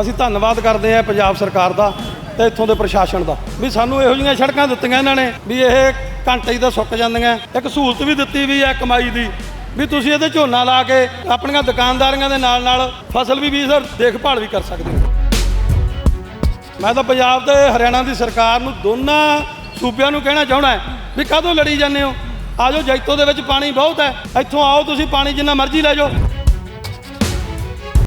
ਅਸੀਂ ਧੰਨਵਾਦ ਕਰਦੇ ਹਾਂ ਪੰਜਾਬ ਸਰਕਾਰ ਦਾ ਤੇ ਇੱਥੋਂ ਦੇ ਪ੍ਰਸ਼ਾਸਨ ਦਾ ਵੀ ਸਾਨੂੰ ਇਹੋ ਜਿਹੀਆਂ ਸੜਕਾਂ ਦਿੱਤੀਆਂ ਇਹਨਾਂ ਨੇ ਵੀ ਇਹ ਘੰਟੇ ਹੀ ਤਾਂ ਸੁੱਕ ਜਾਂਦੀਆਂ। ਇੱਕ ਸਹੂਲਤ ਵੀ ਦਿੱਤੀ ਵੀ ਹੈ ਕਮਾਈ ਦੀ ਵੀ ਤੁਸੀਂ ਇਹਦੇ ਝੋਨਾ ਲਾ ਕੇ ਆਪਣੀਆਂ ਦੁਕਾਨਦਾਰੀਆਂ ਦੇ ਨਾਲ ਨਾਲ ਫਸਲ ਵੀ ਵੀ ਸਰ ਦੇਖਭਾਲ ਵੀ ਕਰ ਸਕਦੇ ਹੋ। ਮੈਂ ਤਾਂ ਪੰਜਾਬ ਤੇ ਹਰਿਆਣਾ ਦੀ ਸਰਕਾਰ ਨੂੰ ਦੋਨਾਂ ਸੂਬਿਆਂ ਨੂੰ ਕਹਿਣਾ ਚਾਹਣਾ ਵੀ ਕਦੋਂ ਲੜੀ ਜਾਂਦੇ ਹੋ? ਆਜੋ ਜੈਤੋ ਦੇ ਵਿੱਚ ਪਾਣੀ ਬਹੁਤ ਹੈ। ਇੱਥੋਂ ਆਓ ਤੁਸੀਂ ਪਾਣੀ ਜਿੰਨਾ ਮਰਜ਼ੀ ਲੈ ਜਾਓ।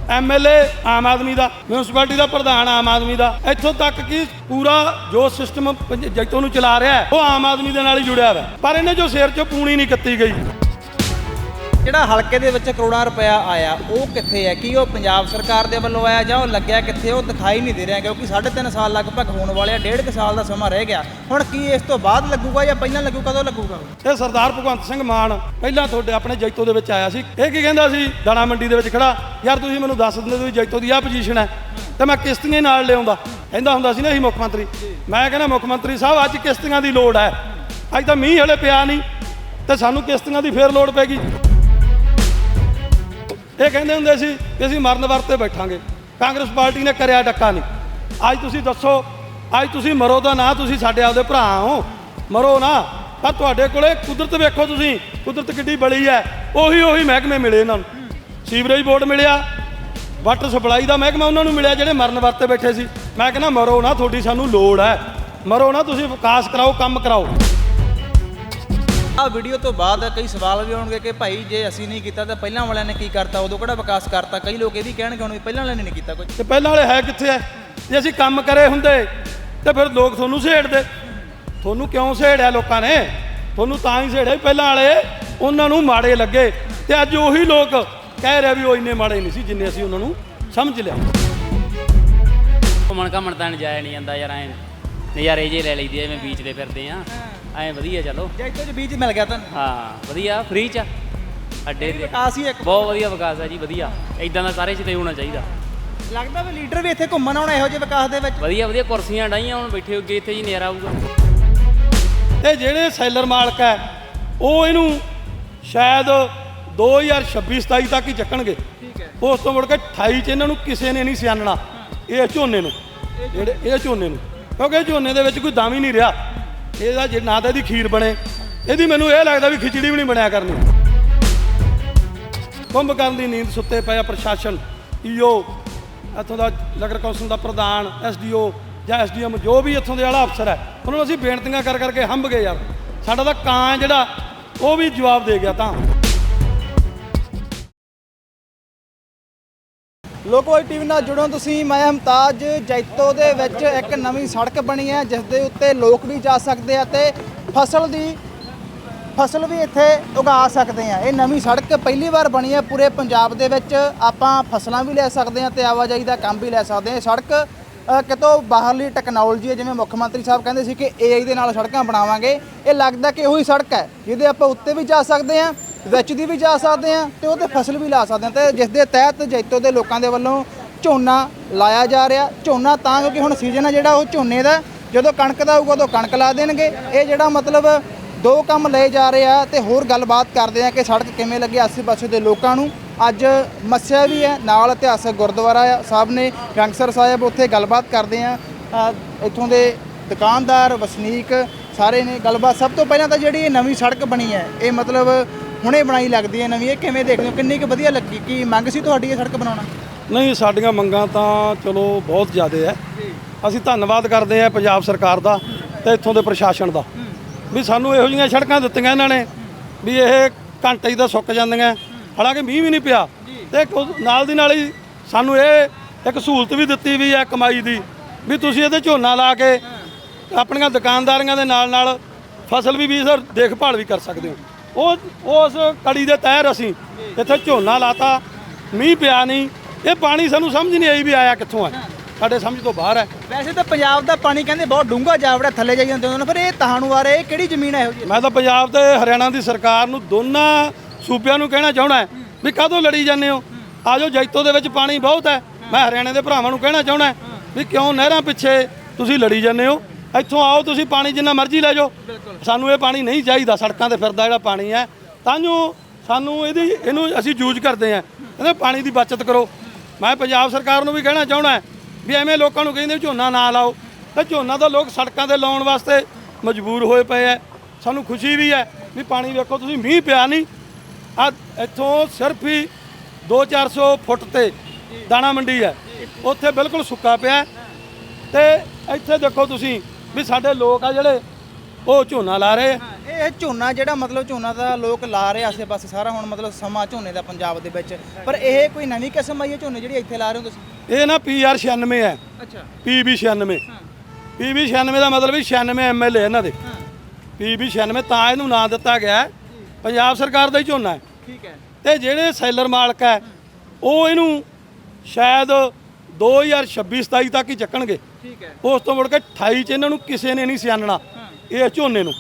ਐਮਐਲਏ ਆਮ ਆਦਮੀ ਦਾ ਮਿਊਨਿਸਪੈਲਿਟੀ ਦਾ ਪ੍ਰਧਾਨ ਆਮ ਆਦਮੀ ਦਾ। ਇੱਥੋਂ ਤੱਕ ਕਿ ਪੂਰਾ ਜੋ ਸਿਸਟਮ ਜੈਤੋ ਨੂੰ ਚਲਾ ਰਿਹਾ ਉਹ ਆਮ ਆਦਮੀ ਦੇ ਨਾਲ ਹੀ ਜੁੜਿਆ ਹੋਇਆ ਪਰ ਇਹਨੇ ਜੋ ਸਿਰ 'ਚੋਂ ਪੂਣੀ ਨਹੀਂ ਕੱਤੀ ਗਈ। ਜਿਹੜਾ ਹਲਕੇ ਦੇ ਵਿੱਚ ਕਰੋੜਾਂ ਰੁਪਇਆ ਆਇਆ, ਉਹ ਕਿੱਥੇ ਹੈ? ਕੀ ਉਹ ਪੰਜਾਬ ਸਰਕਾਰ ਦੇ ਵੱਲੋਂ ਆਇਆ ਜਾਂ ਉਹ ਲੱਗਿਆ ਕਿੱਥੇ? ਉਹ ਦਿਖਾਈ ਨਹੀਂ ਦੇ ਰਿਹਾ ਕਿਉਂਕਿ 3.5 ਸਾਲ ਲਗਭਗ ਹੋਣ ਵਾਲੇ ਆ, ਡੇਢ ਕੁ ਸਾਲ ਦਾ ਸਮਾਂ ਰਹਿ ਗਿਆ। ਹੁਣ ਕੀ ਇਸ ਤੋਂ ਬਾਅਦ ਲੱਗੂਗਾ ਜਾਂ ਪਹਿਲਾਂ ਲੱਗੂ, ਕਦੋਂ ਲੱਗੂਗਾ ਇਹ ਸਰਦਾਰ ਭਗਵੰਤ ਸਿੰਘ ਮਾਨ ਪਹਿਲਾਂ ਤੁਹਾਡੇ ਆਪਣੇ ਜੈਤੋ ਦੇ ਵਿੱਚ ਆਇਆ ਸੀ। ਇਹ ਕੀ ਕਹਿੰਦਾ ਸੀ? ਦਾਣਾ ਮੰਡੀ ਦੇ ਵਿੱਚ ਖੜਾ। ਯਾਰ ਤੁਸੀਂ ਮੈਨੂੰ ਦੱਸ ਦਿੰਦੇ ਵੀ ਜੈਤੋ ਦੀ ਆਹ ਪੋਜੀਸ਼ਨ ਹੈ। ਤੇ ਮੈਂ ਕਿਸ਼ਤੀਆਂ ਹੀ ਨਾਲ ਲਿਆਉਂਦਾ। ਕਹਿੰਦਾ ਹੁੰਦਾ ਸੀ ਨਾ ਅਸੀਂ ਮੁੱਖ ਮੰਤਰੀ। ਮੈਂ ਕਹਿੰਦਾ ਮੁੱਖ ਮੰਤਰੀ ਸਾਹਿਬ, ਅੱਜ ਕਿਸ਼ਤੀਆਂ ਦੀ ਲੋੜ ਹੈ। ਅੱਜ ਤਾਂ ਮੀਂਹ ਹਲੇ ਪਿਆ ਨਹੀਂ। ਤੇ ਸਾਨੂੰ ਕਿਸ਼ਤੀਆਂ ਦੀ ਫੇਰ ਲੋੜ ਪੈਗੀ ਇਹ ਕਹਿੰਦੇ ਹੁੰਦੇ ਸੀ ਕਿ ਅਸੀਂ ਮਰਨ ਵਰਤੇ ਬੈਠਾਂਗੇ। ਕਾਂਗਰਸ ਪਾਰਟੀ ਨੇ ਕਰਿਆ ਡੱਕਾ ਨਹੀਂ। ਅੱਜ ਤੁਸੀਂ ਦੱਸੋ, ਅੱਜ ਤੁਸੀਂ ਮਰੋ ਤਾਂ ਨਾ, ਤੁਸੀਂ ਸਾਡੇ ਆਪਦੇ ਭਰਾ ਹੋ। ਮਰੋ ਨਾ। ਪਰ ਤੁਹਾਡੇ ਕੋਲੇ ਕੁਦਰਤ ਵੇਖੋ ਤੁਸੀਂ, ਕੁਦਰਤ ਕਿੱਡੀ ਬੜੀ ਹੈ। ਉਹੀ ਉਹੀ ਮਹਿਕਮੇ ਮਿਲੇ ਇਹਨਾਂ ਨੂੰ। ਸੀਵਰੇਜ ਬੋਰਡ ਮਿਲਿਆ, ਵਾਟਰ ਸਪਲਾਈ ਦਾ ਮਹਿਕਮਾ ਉਹਨਾਂ ਨੂੰ ਮਿਲਿਆ, ਜਿਹੜੇ ਮਰਨ ਵਰਤੇ ਬੈਠੇ ਸੀ। ਮੈਂ ਕਹਿੰਦਾ, ਮਰੋ ਨਾ, ਤੁਹਾਡੀ ਸਾਨੂੰ ਲੋੜ ਹੈ। ਮਰੋ ਨਾ, ਤੁਸੀਂ ਵਿਕਾਸ ਕਰਾਓ, ਕੰਮ ਕਰਾਓ। ਆ ਵੀਡੀਓ ਤੋਂ ਬਾਅਦ ਕਈ ਸਵਾਲ ਵੀ ਆਉਣਗੇ ਕਿ ਭਾਈ ਜੇ ਅਸੀਂ ਨਹੀਂ ਕੀਤਾ ਤਾਂ ਪਹਿਲਾਂ ਵਾਲਿਆਂ ਨੇ ਕੀ ਕਰਤਾ ਉਦੋਂ ਕਿਹੜਾ ਵਿਕਾਸ ਕਰਤਾ? ਕਈ ਲੋਕ ਇਹ ਵੀ ਕਹਿਣਗੇ ਹੁਣ ਵੀ ਪਹਿਲਾਂ ਵਾਲਿਆਂ ਨੇ ਨਹੀਂ ਕੀਤਾ ਕੁਝ ਤੇ ਪਹਿਲਾਂ ਵਾਲੇ ਹੈ ਕਿੱਥੇ ਐ ਜੇ ਅਸੀਂ ਕੰਮ ਕਰੇ ਹੁੰਦੇ ਤੇ ਫਿਰ ਲੋਕ ਤੁਹਾਨੂੰ ਸੇੜਦੇ। ਤੁਹਾਨੂੰ ਕਿਉਂ ਸੇੜਿਆ ਲੋਕਾਂ ਨੇ? ਤੁਹਾਨੂੰ ਤਾਂ ਹੀ ਸੇੜਿਆ ਪਹਿਲਾਂ ਵਾਲੇ ਉਹਨਾਂ ਨੂੰ ਮਾੜੇ ਲੱਗੇ। ਤੇ ਅੱਜ ਉਹੀ ਲੋਕ ਕਹਿ ਰਿਹਾ ਵੀ ਉਹ ਇੰਨੇ ਮਾੜੇ ਨਹੀਂ ਸੀ ਜਿੰਨੇ ਅਸੀਂ ਉਹਨਾਂ ਨੂੰ ਸਮਝ ਲਿਆ। ਘੁੰਮਣ ਘਾਮਣ ਤਾਂ ਜਾਇਆ ਨਹੀਂ ਜਾਂਦਾ ਯਾਰ ਐ ਨਜ਼ਾਰੇ ਜੇ ਲੈ ਲਈਦੇ ਐਵੇਂ ਬੀਚ ਤੇ ਫਿਰਦੇ ਆ। ਐ ਵਧੀਆ ਚਲੋ। ਜੈਤੋ ਚ ਬੀਜ ਮਿਲ ਗਿਆ ਤਾਂ। ਹਾਂ ਵਧੀਆ ਫ੍ਰੀ ਚ ਅੱਡੇ ਤੇ। ਵਿਕਾਸ ਹੀ ਇੱਕ ਬਹੁਤ ਵਧੀਆ ਵਿਕਾਸ ਹੈ ਜੀ ਵਧੀਆ। ਇਦਾਂ ਦਾ ਸਾਰੇ ਕਿਤੇ ਹੋਣਾ ਚਾਹੀਦਾ। ਲੱਗਦਾ ਵੀ ਲੀਡਰ ਵੀ ਇੱਥੇ ਘੁੰਮਣ ਆਉਣਾ ਇਹੋ ਜਿਹੇ ਵਿਕਾਸ ਦੇ ਵਿੱਚ। ਵਧੀਆ ਵਧੀਆ ਕੁਰਸੀਆਂ ਡਾਈਆਂ ਹੁਣ ਬੈਠੇ ਹੋਗੇ ਇੱਥੇ ਜੀ ਨਜ਼ਾਰਾ ਆਊਗਾ। ਤੇ ਜਿਹੜੇ ਸੈਲਰ ਮਾਲਕ ਹੈ ਉਹ ਇਹਨੂੰ ਸ਼ਾਇਦ 2026 27 ਤੱਕ ਹੀ ਚੱਕਣਗੇ। ਠੀਕ ਹੈ। ਉਸ ਤੋਂ ਮੁੜ ਕੇ 28 ਚ ਇਹਨਾਂ ਨੂੰ ਕਿਸੇ ਨੇ ਨਹੀਂ ਸਿਆਣਨਾ। ਇਹ ਝੋਨੇ ਨੂੰ। ਜਿਹੜੇ ਇਹ ਝੋਨੇ ਨੂੰ। ਕਿਉਂਕਿ ਝੋਨੇ ਦੇ ਵਿੱਚ ਕੋਈ ਦਮ ਹੀ ਨਹੀਂ ਰਿਹਾ। ਇਹਦਾ ਜੇ ਨਾ ਤਾਂ ਇਹਦੀ ਖੀਰ ਬਣੇ। ਇਹਦੀ ਮੈਨੂੰ ਇਹ ਲੱਗਦਾ ਵੀ ਖਿਚੜੀ ਵੀ ਨਹੀਂ ਬਣਿਆ ਕਰਨੀ। ਕੁੰਭਕਰਨ ਦੀ ਨੀਂਦ ਸੁੱਤੇ ਪਿਆ ਪ੍ਰਸ਼ਾਸਨ। ਈਓ, ਇੱਥੋਂ ਦਾ ਨਗਰ ਕੌਂਸਲ ਦਾ ਪ੍ਰਧਾਨ, ਐਸਡੀਓ ਜਾਂ ਐਸਡੀਐਮ ਜੋ ਵੀ ਇੱਥੋਂ ਦੇ ਵਾਲਾ ਅਫਸਰ ਹੈ, ਉਹਨਾਂ ਨੂੰ ਅਸੀਂ ਬੇਨਤੀਆਂ ਕਰ ਕਰਕੇ ਹੰਬ ਗਏ ਯਾਰ। ਸਾਡਾ ਤਾਂ ਕਾਂ ਹੈ ਜਿਹੜਾ, ਉਹ ਵੀ ਜਵਾਬ ਦੇ ਗਿਆ ਤਾਂ। ਲੋਕਵਾਈ ਟੀਵੀ ਨਾਲ ਜੁੜੋ ਤੁਸੀਂ। ਮੈਂ ਹਮਤਾਜ, ਜੈਤੋ ਦੇ ਵਿੱਚ ਇੱਕ ਨਵੀਂ ਸੜਕ ਬਣੀ ਹੈ ਜਿਸ ਦੇ ਉੱਤੇ ਲੋਕ ਵੀ ਜਾ ਸਕਦੇ ਆ ਤੇ ਫਸਲ ਦੀ, ਫਸਲ ਵੀ ਇੱਥੇ ਉਗਾ ਸਕਦੇ ਆ। ਇਹ ਨਵੀਂ ਸੜਕ ਪਹਿਲੀ ਵਾਰ ਬਣੀ ਹੈ ਪੂਰੇ ਪੰਜਾਬ ਦੇ ਵਿੱਚ। ਆਪਾਂ ਫਸਲਾਂ ਵੀ ਲੈ ਸਕਦੇ ਆ ਤੇ ਆਵਾਜਾਈ ਦਾ ਕੰਮ ਵੀ ਲੈ ਸਕਦੇ ਆ। ਇਹ ਸੜਕ ਕਿਤੋਂ ਬਾਹਰਲੀ ਟੈਕਨੋਲੋਜੀ ਹੈ, ਜਿਵੇਂ ਮੁੱਖ ਮੰਤਰੀ ਸਾਹਿਬ ਕਹਿੰਦੇ ਸੀ ਕਿ AI ਦੇ ਨਾਲ ਸੜਕਾਂ ਬਣਾਵਾਂਗੇ। ਇਹ ਲੱਗਦਾ ਕਿ ਉਹੀ ਸੜਕ ਹੈ, ਜਿਹਦੇ ਆਪਾਂ ਉੱਤੇ ਵੀ ਜਾ ਸਕਦੇ ਆ ਵਿੱਚ ਦੀ ਵੀ ਜਾ ਸਕਦੇ ਆ ਤੇ ਉਹਦੇ ਫਸਲ ਵੀ ਲਾ ਸਕਦੇ ਆ ਤੇ ਜਿਸ ਦੇ ਤਹਿਤ ਜੈਤੋ ਦੇ ਲੋਕਾਂ ਦੇ ਵੱਲੋਂ ਝੋਨਾ ਲਾਇਆ ਜਾ ਰਿਹਾ। ਝੋਨਾ ਤਾਂ ਕਿਉਂਕਿ ਹੁਣ ਸੀਜ਼ਨ ਆ ਜਿਹੜਾ ਉਹ ਝੋਨੇ ਦਾ। ਜਦੋਂ ਕਣਕ ਦਾ ਆਊਗਾ ਉਦੋਂ ਕਣਕ ਲਾ ਦੇਣਗੇ। ਇਹ ਜਿਹੜਾ ਮਤਲਬ ਦੋ ਕੰਮ ਲਏ ਜਾ ਰਹੇ ਆ ਤੇ ਹੋਰ ਗੱਲਬਾਤ ਕਰਦੇ ਆ ਕਿ ਸੜਕ ਕਿਵੇਂ ਲੱਗੇ ਆਸੇ ਪਾਸੇ ਦੇ ਲੋਕਾਂ ਨੂੰ। ਅੱਜ ਮੱਸਿਆ ਵੀ ਹੈ, ਨਾਲ ਇਤਿਹਾਸਕ ਗੁਰਦੁਆਰਾ ਆ ਸਾਹਿਬ ਨੇ ਗੰਗਸਰ ਸਾਹਿਬ ਉੱਥੇ ਗੱਲਬਾਤ ਕਰਦੇ ਆ, ਇੱਥੋਂ ਦੇ ਦੁਕਾਨਦਾਰ, ਵਸਨੀਕ ਸਾਰੇ ਨੇ ਗੱਲਬਾਤ। ਸਭ ਤੋਂ ਪਹਿਲਾਂ ਤਾਂ ਜਿਹੜੀ ਇਹ ਨਵੀਂ ਸੜਕ ਬਣੀ ਹੈ, ਇਹ ਮਤਲਬ ਹੁਣੇ ਬਣਾਈ ਲੱਗਦੀ ਹੈ ਨਵੀਂ ਇਹ ਕਿਵੇਂ ਦੇਖਦੇ ਹੋ? ਕਿੰਨੀ ਕੁ ਵਧੀਆ ਲੱਗੀ? ਕੀ ਮੰਗ ਸੀ ਤੁਹਾਡੀ ਇਹ ਸੜਕ ਬਣਾਉਣਾ? ਨਹੀਂ ਸਾਡੀਆਂ ਮੰਗਾਂ ਤਾਂ ਚਲੋ ਬਹੁਤ ਜ਼ਿਆਦੇ ਹੈ। ਅਸੀਂ ਧੰਨਵਾਦ ਕਰਦੇ ਹਾਂ ਪੰਜਾਬ ਸਰਕਾਰ ਦਾ ਤੇ ਇੱਥੋਂ ਦੇ ਪ੍ਰਸ਼ਾਸਨ ਦਾ ਵੀ ਸਾਨੂੰ ਇਹੋ ਜਿਹੀਆਂ ਸੜਕਾਂ ਦਿੱਤੀਆਂ ਇਹਨਾਂ ਨੇ ਵੀ ਇਹ ਘੰਟੇ ਹੀ ਤਾਂ ਸੁੱਕ ਜਾਂਦੀਆਂ। ਹਾਲਾਂਕਿ ਮੀਂਹ ਵੀ ਨਹੀਂ ਪਿਆ ਤੇ ਨਾਲ ਦੀ ਨਾਲ ਹੀ ਸਾਨੂੰ ਇਹ ਇੱਕ ਸਹੂਲਤ ਵੀ ਦਿੱਤੀ ਵੀ ਹੈ ਕਮਾਈ ਦੀ। ਵੀ ਤੁਸੀਂ ਇਹਦੇ ਝੋਨਾ ਲਾ ਕੇ ਆਪਣੀਆਂ ਦੁਕਾਨਦਾਰੀਆਂ ਦੇ ਨਾਲ ਨਾਲ ਫਸਲ ਵੀ ਵੀ ਸਰ ਦੇਖਭਾਲ ਵੀ ਕਰ ਸਕਦੇ ਹੋ। ਉਹ ਉਸ ਕੜੀ ਦੇ ਤਹਿਰ ਅਸੀਂ ਇੱਥੇ ਝੋਨਾ ਲਾਤਾ ਮੀਂਹ ਪਿਆ ਨਹੀਂ। ਇਹ ਪਾਣੀ ਸਾਨੂੰ ਸਮਝ ਨਹੀਂ ਆਈ ਵੀ ਆਇਆ ਕਿੱਥੋਂ ਹੈ ਸਾਡੇ ਸਮਝ ਤੋਂ ਬਾਹਰ ਹੈ। ਵੈਸੇ ਤਾਂ ਪੰਜਾਬ ਦਾ ਪਾਣੀ ਕਹਿੰਦੇ ਬਹੁਤ ਡੂੰਘਾ ਜਾਵੜਾ ਥੱਲੇ ਜਾਈ ਜਾਂਦੇ ਉਹਨਾਂ ਫਿਰ ਇਹ ਤਹਾਣੂ ਆ ਰਿਹਾ ਇਹ ਕਿਹੜੀ ਜ਼ਮੀਨ ਹੈ ਇਹੋ ਜਿਹੀ? ਮੈਂ ਤਾਂ ਪੰਜਾਬ ਤੇ ਹਰਿਆਣਾ ਦੀ ਸਰਕਾਰ ਨੂੰ ਦੋਨਾਂ ਸੂਬਿਆਂ ਨੂੰ ਕਹਿਣਾ ਚਾਹਣਾ ਵੀ ਕਾਹਦੋਂ ਲੜੀ ਜਾਂਦੇ ਹੋ? ਆਜੋ ਜੈਤੋ ਦੇ ਵਿੱਚ ਪਾਣੀ ਬਹੁਤ ਹੈ। ਮੈਂ ਹਰਿਆਣੇ ਦੇ ਭਰਾਵਾਂ ਨੂੰ ਕਹਿਣਾ ਚਾਹਣਾ ਵੀ ਕਿਉਂ ਨਹਿਰਾਂ ਪਿੱਛੇ ਤੁਸੀਂ ਲੜੀ ਜਾਂਦੇ ਹੋ? ਇੱਥੋਂ ਆਓ ਤੁਸੀਂ ਪਾਣੀ ਜਿੰਨਾ ਮਰਜ਼ੀ ਲੈ ਜਾਓ। ਸਾਨੂੰ ਇਹ ਪਾਣੀ ਨਹੀਂ ਚਾਹੀਦਾ ਸੜਕਾਂ ਤੇ ਫਿਰਦਾ ਜਿਹੜਾ ਪਾਣੀ ਹੈ। ਤਾਂ ਜੋ ਸਾਨੂੰ ਇਹਦੀ ਇਹਨੂੰ ਅਸੀਂ ਯੂਜ਼ ਕਰਦੇ ਹਾਂ। ਕਹਿੰਦੇ ਪਾਣੀ ਦੀ ਬਚਤ ਕਰੋ। ਮੈਂ ਪੰਜਾਬ ਸਰਕਾਰ ਨੂੰ ਵੀ ਕਹਿਣਾ ਚਾਹਣਾ ਵੀ ਐਵੇਂ ਲੋਕਾਂ ਨੂੰ ਕਹਿੰਦੇ ਝੋਨਾ ਨਾ ਲਾਓ। ਤੇ ਝੋਨਾ ਤਾਂ ਲੋਕ ਸੜਕਾਂ ਤੇ ਲਾਉਣ ਵਾਸਤੇ ਮਜਬੂਰ ਹੋਏ ਪਏ ਐ ਸਾਨੂੰ ਖੁਸ਼ੀ ਵੀ ਹੈ ਵੀ ਪਾਣੀ ਵੇਖੋ ਤੁਸੀਂ ਮੀਂਹ ਪਿਆ ਨਹੀਂ। ਆ ਇੱਥੋਂ ਸਿਰਫ ਹੀ 2-400 ਫੁੱਟ ਤੇ ਦਾਣਾ ਮੰਡੀ ਹੈ। ਉੱਥੇ ਬਿਲਕੁਲ ਸੁੱਕਾ ਪਿਆ। ਤੇ ਇੱਥੇ ਦੇਖੋ ਤੁਸੀਂ ਵੀ ਸਾਡੇ ਲੋਕ ਆ ਜਿਹੜੇ ਉਹ ਝੋਨਾ ਲਾ ਰਹੇ ਆ। ਇਹ ਝੋਨਾ ਜਿਹੜਾ ਮਤਲਬ ਝੋਨਾ ਦਾ ਲੋਕ ਲਾ ਰਹੇ ਆਸੇ-ਪਾਸੇ ਸਾਰਾ ਹੁਣ ਮਤਲਬ ਸਮਾਂ ਝੋਨੇ ਦਾ ਪੰਜਾਬ ਦੇ ਵਿੱਚ। ਪਰ ਇਹ ਕੋਈ ਨਵੀਂ ਕਿਸਮ ਆਈ ਹੈ ਝੋਨੇ ਜਿਹੜੀ ਇੱਥੇ ਲਾ ਰਹੇ ਹੋ ਤੁਸੀਂ? ਇਹ ਨਾ ਪੀਆਰ 96 ਹੈ। ਅੱਛਾ। ਪੀਬੀ 96 ਪੀਬੀ 96 ਦਾ ਮਤਲਬ ਵੀ 96 ਐਮਐਲਏ ਇਹਨਾਂ ਦੇ। ਹਾਂ। ਪੀਬੀ 96 ਤਾਂ ਇਹਨੂੰ ਨਾਂ ਦਿੱਤਾ ਗਿਆ। ਪੰਜਾਬ ਸਰਕਾਰ ਦਾ ਹੀ ਝੋਨਾ ਹੈ। ਠੀਕ ਹੈ। ਤੇ ਜਿਹੜੇ ਸੈਲਰ ਮਾਲਕ ਹੈ ਉਹ ਇਹਨੂੰ ਸ਼ਾਇਦ 2026 27 ਤੱਕ ਹੀ ਚੱਕਣਗੇ। ਠੀਕ ਹੈ। ਉਸ ਤੋਂ ਮੁੜ ਕੇ 28 ਚ ਇਹਨਾਂ ਨੂੰ ਕਿਸੇ ਨੇ ਨਹੀਂ ਸਿਆਣਨਾ। ਇਹ ਝੋਨੇ ਨੂੰ।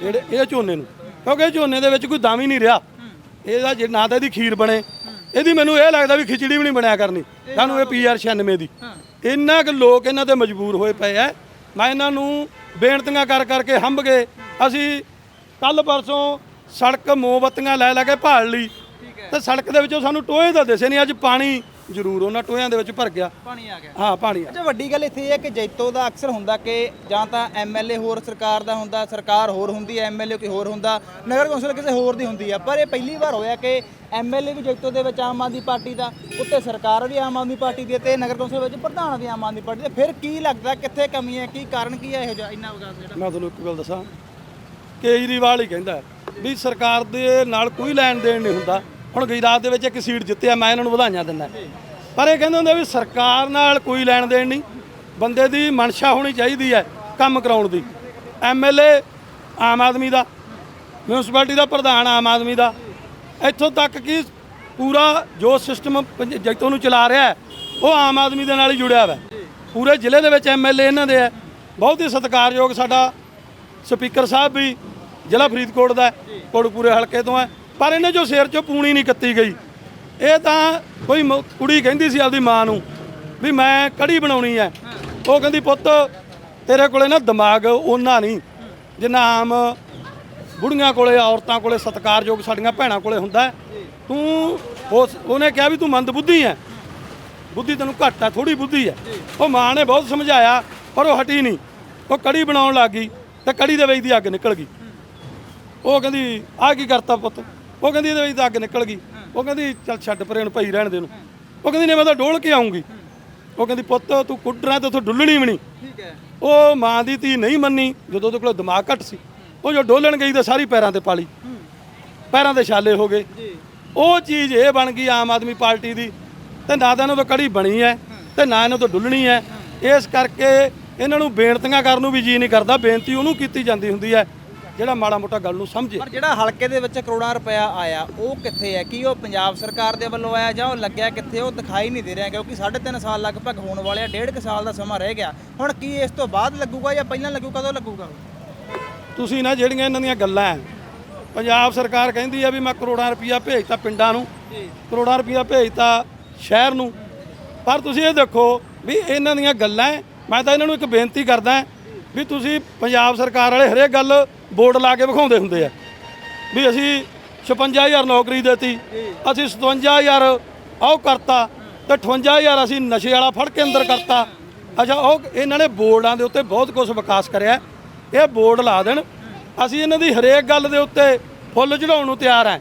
ਜਿਹੜੇ ਇਹ ਝੋਨੇ ਨੂੰ। ਕਿਉਂਕਿ ਇਹ ਝੋਨੇ ਦੇ ਵਿੱਚ ਕੋਈ ਦਮ ਹੀ ਨਹੀਂ ਰਿਹਾ। ਇਹਦਾ ਜੇ ਨਾ ਤਾਂ ਇਹਦੀ ਖੀਰ ਬਣੇ। ਇਹਦੀ ਮੈਨੂੰ ਇਹ ਲੱਗਦਾ ਵੀ ਖਿਚੜੀ ਵੀ ਨਹੀਂ ਬਣਿਆ ਕਰਨੀ। ਸਾਨੂੰ ਇਹ ਪੀਆਰ 96 ਦੀ। ਇੰਨਾ ਕੁ ਲੋਕ ਇਹਨਾਂ ਤੇ ਮਜਬੂਰ ਹੋਏ ਪਏ ਐ। ਮੈਂ ਇਹਨਾਂ ਨੂੰ ਬੇਨਤੀਆਂ ਕਰ ਕਰਕੇ ਹੰਬ ਗਏ। ਅਸੀਂ ਕੱਲ ਪਰਸੋਂ ਸੜਕ ਮੋਮਬੱਤੀਆਂ ਲੈ ਲੈ ਕੇ ਭਾਲ ਲਈ। ਤੇ ਸੜਕ ਦੇ ਵਿੱਚੋਂ ਸਾਨੂੰ ਟੋਏ ਤਾਂ ਦਿਸੇ ਨਹੀਂ ਅੱਜ ਪਾਣੀ ਜ਼ਰੂਰ ਉਹਨਾਂ ਟੋਇਆਂ ਦੇ ਵਿੱਚ ਭਰ ਗਿਆ। ਪਾਣੀ ਆ ਗਿਆ। ਹਾਂ ਪਾਣੀ ਆ ਅੱਛਾ ਵੱਡੀ ਗੱਲ ਇੱਥੇ ਇਹ ਹੈ ਕਿ ਜੈਤੋ ਦਾ ਅਕਸਰ ਹੁੰਦਾ ਕਿ ਜਾਂ ਤਾਂ ਐਮਐਲਏ ਹੋਰ ਸਰਕਾਰ ਦਾ ਹੁੰਦਾ ਸਰਕਾਰ ਹੋਰ ਹੁੰਦੀ ਹੈ ਐਮਐਲਏ ਕੋਈ ਹੋਰ ਹੁੰਦਾ ਨਗਰ ਕੌਂਸਲ ਕਿਸੇ ਹੋਰ ਦੀ ਹੁੰਦੀ ਆ। ਪਰ ਇਹ ਪਹਿਲੀ ਵਾਰ ਹੋਇਆ ਕਿ ਐਮਐਲਏ ਵੀ ਜੈਤੋ ਦੇ ਵਿੱਚ ਆਮ ਆਦਮੀ ਪਾਰਟੀ ਦਾ ਉੱਤੇ ਸਰਕਾਰ ਵੀ ਆਮ ਆਦਮੀ ਪਾਰਟੀ ਦੀ ਹੈ ਤੇ ਨਗਰ ਕੌਂਸਲ ਵਿੱਚ ਪ੍ਰਧਾਨ ਵੀ ਆਮ ਆਦਮੀ ਪਾਰਟੀ ਦਾ। ਫਿਰ ਕੀ ਲੱਗਦਾ ਕਿੱਥੇ ਕਮੀ ਹੈ ਕੀ ਕਾਰਨ ਕੀ ਹੈ ਇਹੋ ਜਿਹਾ ਇੰਨਾ ਵਿਕਾਸ ਜਿਹੜਾ? ਮੈਂ ਤੁਹਾਨੂੰ ਇੱਕ ਗੱਲ ਦੱਸਾਂ। ਕੇਜਰੀਵਾਲ ਹੀ ਕਹਿੰਦਾ ਹੈ ਵੀ ਸਰਕਾਰ ਦੇ ਨਾਲ ਕੋਈ ਲੈਣ ਦੇਣ ਨਹੀਂ ਹੁੰਦਾ। ਹੁਣ ਗੁਜਰਾਤ ਦੇ ਵਿੱਚ ਇੱਕ ਸੀਟ ਜਿੱਤਿਆ ਮੈਂ ਇਹਨਾਂ ਨੂੰ ਵਧਾਈਆਂ ਦਿੰਦਾ। ਪਰ ਇਹ ਕਹਿੰਦੇ ਹੁੰਦੇ ਵੀ ਸਰਕਾਰ ਨਾਲ ਕੋਈ ਲੈਣ ਦੇਣ ਨਹੀਂ ਬੰਦੇ ਦੀ ਮਨਸ਼ਾ ਹੋਣੀ ਚਾਹੀਦੀ ਹੈ ਕੰਮ ਕਰਾਉਣ ਦੀ। ਐਮਐਲਏ ਆਮ ਆਦਮੀ ਦਾ ਮਿਊਨਿਸਪੈਲਿਟੀ ਦਾ ਪ੍ਰਧਾਨ ਆਮ ਆਦਮੀ ਦਾ। ਇੱਥੋਂ ਤੱਕ ਕਿ ਪੂਰਾ ਜੋ ਸਿਸਟਮ ਜਗਤੋਂ ਨੂੰ ਚਲਾ ਰਿਹਾ ਉਹ ਆਮ ਆਦਮੀ ਦੇ ਨਾਲ ਹੀ ਜੁੜਿਆ ਹੋਇਆ। ਪੂਰੇ ਜ਼ਿਲ੍ਹੇ ਦੇ ਵਿੱਚ ਐਮਐਲਏ ਇਹਨਾਂ ਦੇ ਹੈ। ਬਹੁਤ ਹੀ ਸਤਿਕਾਰਯੋਗ ਸਾਡਾ ਸਪੀਕਰ ਸਾਹਿਬ ਵੀ ਜ਼ਿਲ੍ਹਾ ਫਰੀਦਕੋਟ ਦਾ ਹੈ, ਹਲਕੇ ਤੋਂ ਹੈ। ਪਰ ਇਹਨੇ ਜੋ ਸਿਰ 'ਚੋਂ ਪੂਣੀ ਨਹੀਂ ਕੱਤੀ ਗਈ, ਇਹ ਤਾਂ ਕੋਈ ਮ- ਕੁੜੀ ਕਹਿੰਦੀ ਸੀ ਆਪਦੀ ਮਾਂ ਨੂੰ ਵੀ ਮੈਂ ਕੜੀ ਬਣਾਉਣੀ ਹੈ ਉਹ ਕਹਿੰਦੀ, ਪੁੱਤ, ਤੇਰੇ ਕੋਲੇ ਨਾ ਦਿਮਾਗ ਉਹਨਾਂ ਨਹੀਂ, ਜਿੰਨਾ ਆਮ ਬੁੜੀਆਂ ਕੋਲੇ, ਔਰਤਾਂ ਕੋਲੇ, ਸਤਿਕਾਰਯੋਗ ਸਾਡੀਆਂ ਭੈਣਾਂ ਕੋਲੇ ਹੁੰਦਾ। ਹੈ। ਤੂੰ ਉਸ, ਉਹਨੇ ਕਿਹਾ ਵੀ ਤੂੰ ਮੰਦ ਬੁੱਧੀ ਹੈ ਬੁੱਧੀ ਤੈਨੂੰ ਘੱਟ ਹੈ ਥੋੜੀ ਬੁੱਧੀ ਹੈ ਉਹ ਮਾਂ ਨੇ ਬਹੁਤ ਸਮਝਾਇਆ, ਪਰ ਉਹ ਹਟੀ ਨਹੀਂ। ਉਹ ਕੜੀ ਬਣਾਉਣ ਲੱਗ ਗਈ ਤੇ ਕੜੀ ਦੇ ਵਿੱਚ ਦੀ ਅੱਗ ਨਿਕਲ ਗਈ। ਉਹ ਕਹਿੰਦੀ, ਆਹ ਕੀ ਕਰਤਾ ਪੁੱਤ? ਉਹ ਕਹਿੰਦੀ ਇਹਦੇ ਵਿੱਚ ਤਾਂ ਅੱਗ ਨਿਕਲ ਗਈ। ਉਹ ਕਹਿੰਦੀ ਚੱਲ ਛੱਡ ਪਰੇ ਨੂੰ ਪਈ ਰਹਿਣ ਦੇ ਨੂੰ। ਉਹ ਕਹਿੰਦੀ ਨੇ ਮੈਂ ਤਾਂ ਡੋਲ ਕੇ ਆਉਂਗੀ ਉਹ ਕਹਿੰਦੀ ਪੁੱਤ ਤੂੰ ਕੁੱਟਣਾ ਤੇ ਉੱਥੋਂ ਡੁੱਲਣੀ ਵੀ ਨਹੀਂ। ਠੀਕ ਹੈ। ਉਹ ਮਾਂ ਦੀ ਧੀ ਨਹੀਂ ਮੰਨੀ ਜਦੋਂ ਉਹਦੇ ਕੋਲ ਦਿਮਾਗ ਘੱਟ ਸੀ। ਉਹ ਜੋ ਡੋਲਣ ਗਈ ਤਾਂ ਸਾਰੀ ਪੈਰਾਂ ਤੇ ਪਾਲੀ। ਪੈਰਾਂ ਦੇ ਛਾਲੇ ਹੋ ਗਏ। ਉਹ ਚੀਜ਼ ਇਹ ਬਣ ਗਈ ਆਮ ਆਦਮੀ ਪਾਰਟੀ ਦੀ। ਤੇ ਨਾ ਤਾਂ ਇਹਨਾਂ ਤੋਂ ਕੜੀ ਬਣੀ ਹੈ ਤੇ ਨਾ ਇਹਨਾਂ ਤੋਂ ਡੁੱਲਣੀ ਹੈ। ਇਸ ਕਰਕੇ ਇਹਨਾਂ ਨੂੰ ਬੇਨਤੀਆਂ ਕਰਨ ਨੂੰ ਵੀ ਜੀ ਨਹੀਂ ਕਰਦਾ। ਬੇਨਤੀ ਉਹਨੂੰ ਕੀਤੀ ਜਾਂਦੀ ਹੁੰਦੀ ਹੈ। ਜਿਹੜਾ ਮਾੜਾ ਮੋਟਾ ਗੱਲ ਨੂੰ ਸਮਝੇ। ਪਰ ਜਿਹੜਾ ਹਲਕੇ ਦੇ ਵਿੱਚ ਕਰੋੜਾਂ ਰੁਪਇਆ ਆਇਆ ਉਹ ਕਿੱਥੇ ਹੈ? ਕੀ ਉਹ ਪੰਜਾਬ ਸਰਕਾਰ ਦੇ ਵੱਲੋਂ ਆਇਆ ਜਾਂ ਉਹ ਲੱਗਿਆ ਕਿੱਥੇ? ਉਹ ਦਿਖਾਈ ਨਹੀਂ ਦੇ ਰਿਹਾ ਕਿਉਂਕਿ 3.5 ਸਾਲ ਲਗਭਗ ਹੋਣ ਵਾਲੇ ਆ ਡੇਢ ਕੁ ਸਾਲ ਦਾ ਸਮਾਂ ਰਹਿ ਗਿਆ। ਹੁਣ ਕੀ ਇਸ ਤੋਂ ਬਾਅਦ ਲੱਗੂਗਾ ਜਾਂ ਪਹਿਲਾਂ ਲੱਗੂ ਕਦੋਂ ਲੱਗੂਗਾ? ਤੁਸੀਂ ਨਾ ਜਿਹੜੀਆਂ ਇਹਨਾਂ ਦੀਆਂ ਗੱਲਾਂ ਹੈ ਪੰਜਾਬ ਸਰਕਾਰ ਕਹਿੰਦੀ ਆ ਵੀ ਮੈਂ ਕਰੋੜਾਂ ਰੁਪਈਆ ਭੇਜਤਾ ਪਿੰਡਾਂ ਨੂੰ ਕਰੋੜਾਂ ਰੁਪਈਆ ਭੇਜਤਾ ਸ਼ਹਿਰ ਨੂੰ। ਪਰ ਤੁਸੀਂ ਇਹ ਦੇਖੋ ਵੀ ਇਹਨਾਂ ਦੀਆਂ ਗੱਲਾਂ। ਮੈਂ ਤਾਂ ਇਹਨਾਂ ਨੂੰ ਇੱਕ ਬੇਨਤੀ ਕਰਦਾ ਵੀ ਤੁਸੀਂ ਪੰਜਾਬ ਸਰਕਾਰ ਵਾਲੇ ਹਰੇਕ ਗੱਲ ਬੋਰਡ ਲਾ ਕੇ ਵਿਖਾਉਂਦੇ ਹੁੰਦੇ ਆ। ਵੀ ਅਸੀਂ 56000 ਨੌਕਰੀ ਦਿੱਤੀ ਅਸੀਂ 57000 ਉਹ ਕਰਤਾ ਤੇ 58000 ਅਸੀਂ ਨਸ਼ੇ ਵਾਲਾ ਫੜ ਕੇ ਅੰਦਰ ਕਰਤਾ। ਅੱਛਾ ਉਹ ਇਹਨਾਂ ਨੇ ਬੋਰਡਾਂ ਦੇ ਉੱਤੇ ਬਹੁਤ ਕੁਝ ਵਿਕਾਸ ਕਰਿਆ। ਇਹ ਬੋਰਡ ਲਾ ਦੇਣ। ਅਸੀਂ ਇਹਨਾਂ ਦੀ ਹਰੇਕ ਗੱਲ ਦੇ ਉੱਤੇ ਫੁੱਲ ਚੜਾਉਣ ਨੂੰ ਤਿਆਰ ਹੈ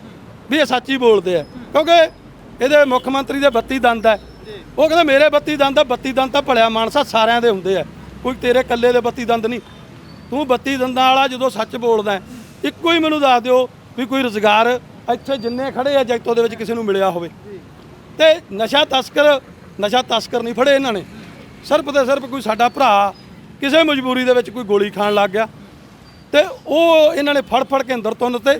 ਵੀ ਇਹ ਸੱਚ ਬੋਲਦੇ ਆ। ਕਿਉਂਕਿ ਇਹਦੇ ਮੁੱਖ ਮੰਤਰੀ ਦੇ 32 ਦੰਦ ਹੈ ਉਹ ਕਹਿੰਦਾ ਮੇਰੇ 32 ਦੰਦ ਆ 32 ਦੰਦ ਤਾਂ ਭਲਿਆ ਮਾਨਸਾ ਸਾਰਿਆਂ ਦੇ ਹੁੰਦੇ ਆ। ਕੋਈ ਤੇਰੇ ਇਕੱਲੇ ਦੇ 32 ਦੰਦ ਨਹੀਂ। ਤੂੰ 32 ਦੰਦਾਂ ਵਾਲਾ ਜਦੋਂ ਸੱਚ ਬੋਲਦਾ ਇੱਕੋ ਹੀ ਮੈਨੂੰ ਦੱਸ ਦਿਓ ਵੀ ਕੋਈ ਰੁਜ਼ਗਾਰ ਇੱਥੇ ਜਿੰਨੇ ਖੜੇ ਆ ਜੈਤੋ ਦੇ ਵਿੱਚ ਕਿਸੇ ਨੂੰ ਮਿਲਿਆ ਹੋਵੇ। ਤੇ ਨਸ਼ਾ ਤਸਕਰ ਨਸ਼ਾ ਤਸਕਰ ਨਹੀਂ ਫੜੇ ਇਹਨਾਂ ਨੇ। ਸਿਰਫ ਤੇ ਸਿਰਫ ਕੋਈ ਸਾਡਾ ਭਰਾ ਕਿਸੇ ਮਜਬੂਰੀ ਦੇ ਵਿੱਚ ਕੋਈ ਗੋਲੀ ਖਾਣ ਲੱਗ ਗਿਆ ਤੇ ਉਹ ਇਹਨਾਂ ਨੇ ਫੜ ਫੜ ਕੇ ਅੰਦਰ ਤੁੰਨ ਤੇ,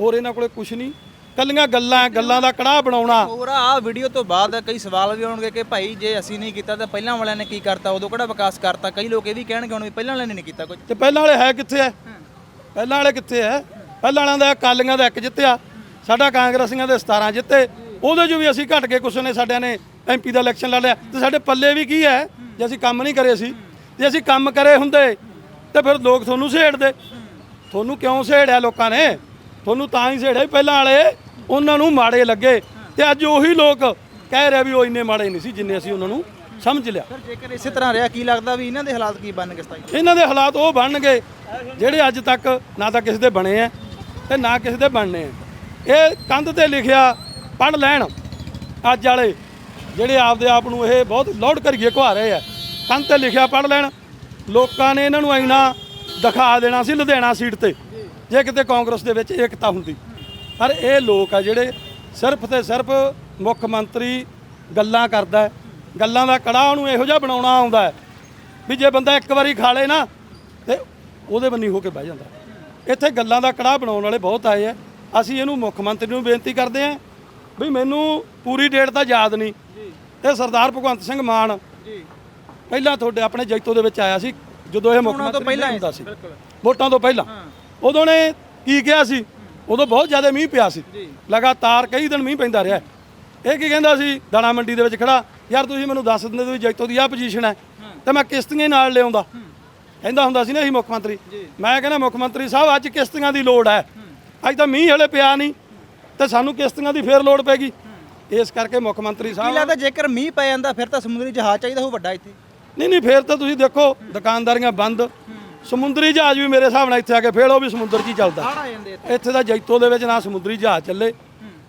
ਹੋਰ ਇਹਨਾਂ ਕੋਲੇ ਕੁਝ ਨਹੀਂ। ਕੱਲੀਆਂ ਗੱਲਾਂ ਗੱਲਾਂ ਦਾ ਕੜਾਹ ਬਣਾਉਣਾ। ਹੋਰ ਆ ਵੀਡੀਓ ਤੋਂ ਬਾਅਦ ਕਈ ਸਵਾਲ ਵੀ ਆਉਣਗੇ ਕਿ ਭਾਈ ਜੇ ਅਸੀਂ ਨਹੀਂ ਕੀਤਾ ਤਾਂ ਪਹਿਲਾਂ ਵਾਲਿਆਂ ਨੇ ਕੀ ਕਰਤਾ ਉਦੋਂ ਕਿਹੜਾ ਵਿਕਾਸ ਕਰਤਾ? ਕਈ ਲੋਕ ਇਹ ਵੀ ਕਹਿਣਗੇ ਹੁਣ ਵੀ ਪਹਿਲਾਂ ਵਾਲਿਆਂ ਨੇ ਨਹੀਂ ਕੀਤਾ ਕੁਝ ਤੇ ਪਹਿਲਾਂ ਵਾਲੇ ਹੈ ਕਿੱਥੇ ਐ? ਪਹਿਲਾਂ ਵਾਲੇ ਕਿੱਥੇ ਐ? ਪਹਿਲਾਂ ਵਾਲਿਆਂ ਦਾ ਅਕਾਲੀਆਂ ਦਾ ਇੱਕ ਜਿੱਤਿਆ ਸਾਡਾ ਕਾਂਗਰਸੀਆਂ ਦੇ 17 ਜਿੱਤੇ ਉਹਦੇ 'ਚ ਵੀ ਅਸੀਂ ਘਟ ਕੇ ਕੁਛ ਨੇ ਸਾਡਿਆਂ ਨੇ ਐਮਪੀ ਦਾ ਇਲੈਕਸ਼ਨ ਲੜ ਲਿਆ। ਤੇ ਸਾਡੇ ਪੱਲੇ ਵੀ ਕੀ ਹੈ ਜੇ ਅਸੀਂ ਕੰਮ ਨਹੀਂ ਕਰੇ ਸੀ ਜੇ ਅਸੀਂ ਕੰਮ ਕਰੇ ਹੁੰਦੇ ਤੇ ਫਿਰ ਲੋਕ ਤੁਹਾਨੂੰ ਸੇੜਦੇ। ਤੁਹਾਨੂੰ ਕਿਉਂ ਸੇੜਿਆ ਲੋਕਾਂ ਨੇ? ਤੁਹਾਨੂੰ ਤਾਂ ਹੀ ਸੇੜਿਆ ਵੀ ਪਹਿਲਾਂ ਵਾਲੇ ਉਹਨਾਂ ਨੂੰ ਮਾੜੇ ਲੱਗੇ। ਤੇ ਅੱਜ ਉਹੀ ਲੋਕ ਕਹਿ ਰਹੇ ਵੀ ਉਹ ਇੰਨੇ ਮਾੜੇ ਨਹੀਂ ਸੀ ਜਿੰਨੇ ਅਸੀਂ ਉਹਨਾਂ ਨੂੰ ਸਮਝ ਲਿਆ। ਸਰ ਜੇਕਰ ਇਸੇ ਤਰ੍ਹਾਂ ਰਿਹਾ ਕੀ ਲੱਗਦਾ ਵੀ ਇਹਨਾਂ ਦੇ ਹਾਲਾਤ ਕੀ ਬਣਨਗੇ 27 ਇਹਨਾਂ ਦੇ ਹਾਲਾਤ ਉਹ ਬਣਨਗੇ ਜਿਹੜੇ ਅੱਜ ਤੱਕ ਨਾ ਤਾਂ ਕਿਸੇ ਦੇ ਬਣੇ ਆ ਤੇ ਨਾ ਕਿਸੇ ਦੇ ਬਣਨੇ ਆ। ਇਹ ਕੰਧ ਤੇ ਲਿਖਿਆ ਪੜ ਲੈਣ। ਅੱਜ ਵਾਲੇ ਜਿਹੜੇ ਆਪਦੇ ਆਪ ਨੂੰ ਇਹ ਬਹੁਤ ਲੋਡ ਕਰੀਏ ਘਵਾ ਰਹੇ ਆ। ਕੰਧ ਤੇ ਲਿਖਿਆ ਪੜ ਲੈਣ। ਲੋਕਾਂ ਨੇ ਇਹਨਾਂ ਨੂੰ ਇੰਨਾ ਦਿਖਾ ਦੇਣਾ ਸੀ ਲੁਧਿਆਣਾ ਸੀਟ ਤੇ। ਜੇ ਕਿਤੇ ਕਾਂਗਰਸ ਦੇ ਵਿੱਚ ਏਕਤਾ ਹੁੰਦੀ ਪਰ ਇਹ ਲੋਕ ਆ ਜਿਹੜੇ ਸਿਰਫ ਤੇ ਸਿਰਫ ਮੁੱਖ ਮੰਤਰੀ ਗੱਲਾਂ ਕਰਦਾ। ਗੱਲਾਂ ਦਾ ਕੜਾ ਉਹਨੂੰ ਇਹੋ ਜਿਹਾ ਬਣਾਉਣਾ ਆਉਂਦਾ ਵੀ ਜੇ ਬੰਦਾ ਇੱਕ ਵਾਰੀ ਖਾ ਲੇ ਨਾ ਤੇ ਉਹਦੇ ਬੰਨੀ ਹੋ ਕੇ ਬਹਿ ਜਾਂਦਾ। ਇੱਥੇ ਗੱਲਾਂ ਦਾ ਕੜਾਹ ਬਣਾਉਣ ਵਾਲੇ ਬਹੁਤ ਆਏ ਆ। ਅਸੀਂ ਇਹਨੂੰ ਮੁੱਖ ਮੰਤਰੀ ਨੂੰ ਬੇਨਤੀ ਕਰਦੇ ਆਂ ਵੀ ਮੈਨੂੰ ਪੂਰੀ ਡੇਟ ਤਾਂ ਯਾਦ ਨਹੀਂ। ਤੇ ਸਰਦਾਰ ਭਗਵੰਤ ਸਿੰਘ ਮਾਨ ਜੀ। ਪਹਿਲਾਂ ਤੁਹਾਡੇ ਆਪਣੇ ਜੈਤੋ ਦੇ ਵਿੱਚ ਆਇਆ ਸੀ ਜਦੋਂ ਇਹ ਮੁੱਖ ਮੰਤਰੀ ਹੁੰਦਾ ਸੀ। ਵੋਟਾਂ ਤੋਂ ਪਹਿਲਾਂ। ਉਦੋਂ ਨੇ ਕੀ ਕਿਹਾ ਸੀ? ਉਦੋਂ ਬਹੁਤ ਜ਼ਿਆਦਾ ਮੀਂਹ ਪਿਆ ਸੀ। ਲਗਾਤਾਰ ਕਈ ਦਿਨ ਮੀਂਹ ਪੈਂਦਾ ਰਿਹਾ। ਇਹ ਕੀ ਕਹਿੰਦਾ ਸੀ? ਦਾਣਾ ਮੰਡੀ ਦੇ ਵਿੱਚ ਖੜਾ ਯਾਰ ਤੁਸੀਂ ਮੈਨੂੰ ਦੱਸ ਦਿੰਦੇ ਵੀ ਜੈਤੋ ਦੀ ਆ ਪੋਜੀਸ਼ਨ ਹੈ। ਤੇ ਮੈਂ ਕਿਸ਼ਤੀਆਂ ਨਾਲ ਲਿਆਉਂਦਾ। ਕਹਿੰਦਾ ਹੁੰਦਾ ਸੀ ਨਾ ਅਸੀਂ ਮੁੱਖ ਮੰਤਰੀ। ਮੈਂ ਕਹਿੰਦਾ ਮੁੱਖ ਮੰਤਰੀ ਸਾਹਿਬ ਅੱਜ ਕਿਸ਼ਤੀਆਂ ਦੀ ਲੋੜ ਹੈ। ਅੱਜ ਤਾਂ ਮੀਂਹ ਹਲੇ ਪਿਆ ਨਹੀਂ। ਤੇ ਸਾਨੂੰ ਕਿਸ਼ਤੀਆਂ ਦੀ ਫੇਰ ਲੋੜ ਪੈਗੀ ਇਸ ਕਰਕੇ ਮੁੱਖ ਮੰਤਰੀ ਕੀ ਸਾਹਿਬ ਲੱਗਦਾ ਜੇਕਰ ਮੀਂਹ ਪੈ ਜਾਂਦਾ ਫਿਰ ਤਾਂ ਸਮੁੰਦਰੀ ਜਹਾਜ਼ ਚਾਹੀਦਾ ਹੋ ਵੱਡਾ ਇੱਥੇ? ਨਹੀਂ ਨਹੀਂ ਫੇਰ ਤਾਂ ਤੁਸੀਂ ਦੇਖੋ ਦੁਕਾਨਦਾਰੀਆਂ ਬੰਦ। ਸਮੁੰਦਰੀ ਜਹਾਜ਼ ਵੀ ਮੇਰੇ ਹਿਸਾਬ ਨਾਲ ਇੱਥੇ ਆ ਕੇ ਫੇਰ ਉਹ ਵੀ ਸਮੁੰਦਰ 'ਚ ਹੀ ਚੱਲਦਾ। ਹੜ ਆ ਜਾਂਦੇ ਇੱਥੇ। ਇੱਥੇ ਦਾ ਜੈਤੋ ਦੇ ਵਿੱਚ ਨਾ ਸਮੁੰਦਰੀ ਜਹਾਜ਼ ਚੱਲੇ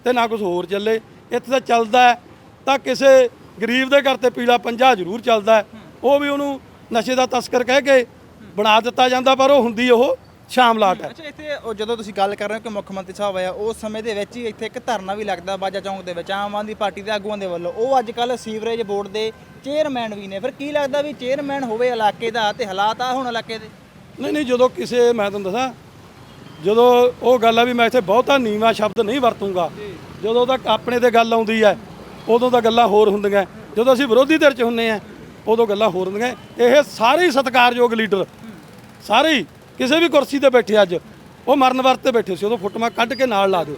ਤੇ ਨਾ ਕੁਝ ਹੋਰ ਚੱਲੇ। ਇੱਥੇ ਤਾਂ ਚੱਲਦਾ ਹੈ ਤਾਂ ਕਿਸੇ ਗਰੀਬ ਦੇ ਘਰ ਤੇ ਪੀਲਾ ਪੰਜਾ ਜ਼ਰੂਰ ਚੱਲਦਾ ਹੈ। ਉਹ ਵੀ ਉਹਨੂੰ ਨਸ਼ੇ ਦਾ ਤਸਕਰ ਕਹਿ ਕੇ ਬਣਾ ਦਿੱਤਾ ਜਾਂਦਾ ਪਰ ਉਹ ਹੁੰਦੀ ਉਹ ਸ਼ਾਮਲਾਟ ਹੈ। ਅੱਛਾ ਇੱਥੇ ਉਹ ਜਦੋਂ ਤੁਸੀਂ ਗੱਲ ਕਰ ਰਹੇ ਹੋ ਕਿ ਮੁੱਖ ਮੰਤਰੀ ਸਾਹਿਬ ਆਇਆ ਉਸ ਸਮੇਂ ਦੇ ਵਿੱਚ ਹੀ ਇੱਥੇ ਇੱਕ ਧਰਨਾ ਵੀ ਲੱਗਦਾ ਬਾਜਾ ਚੌਂਕ ਦੇ ਵਿੱਚ ਆਮ ਆਦਮੀ ਪਾਰਟੀ ਦੇ ਆਗੂਆਂ ਦੇ ਵੱਲੋਂ। ਉਹ ਅੱਜ ਕੱਲ ਸੀਵਰੇਜ ਬੋਰਡ ਦੇ ਚੇਅਰਮੈਨ ਵੀ ਨੇ। ਫਿਰ ਕੀ ਲੱਗਦਾ ਵੀ ਚੇਅਰਮੈਨ ਹੋਵੇ ਇਲਾਕੇ ਦਾ ਤੇ ਹਾਲਾਤ ਆ ਹੁਣ ਇਲਾਕੇ ਦੇ? ਨਹੀਂ ਨਹੀਂ, ਜਦੋਂ ਕਿਸੇ, ਮੈਂ ਤੁਹਾਨੂੰ ਦੱਸਾਂ, ਜਦੋਂ ਉਹ ਗੱਲ ਆ ਵੀ ਮੈਂ ਇੱਥੇ ਬਹੁਤਾ ਨੀਵਾ ਸ਼ਬਦ ਨਹੀਂ ਵਰਤੂੰਗਾ, ਜਦੋਂ ਤੱਕ ਆਪਣੇ ਤੇ ਗੱਲ ਆਉਂਦੀ ਹੈ, ਉਦੋਂ ਤਾਂ ਗੱਲਾਂ ਹੋਰ ਹੁੰਦੀਆਂ ਜਦੋਂ ਅਸੀਂ ਵਿਰੋਧੀ ਧਿਰ 'ਚ ਹੁੰਨੇ ਆ, ਉਦੋਂ ਗੱਲਾਂ ਹੋਰ ਹੁੰਦੀਆਂ ਇਹ ਸਾਰੇ ਸਤਿਕਾਰਯੋਗ ਲੀਡਰ, ਸਾਰੇ ਹੀ, ਕਿਸੇ ਵੀ ਕੁਰਸੀ ਤੇ ਬੈਠੇ ਅੱਜ, ਉਹ ਮਰਨ ਵਰਤੇ ਬੈਠੇ ਸੀ, ਉਦੋਂ ਫੁੱਟਮਾ ਕੱਢ ਕੇ ਨਾਲ ਲਾ ਦਿਓ।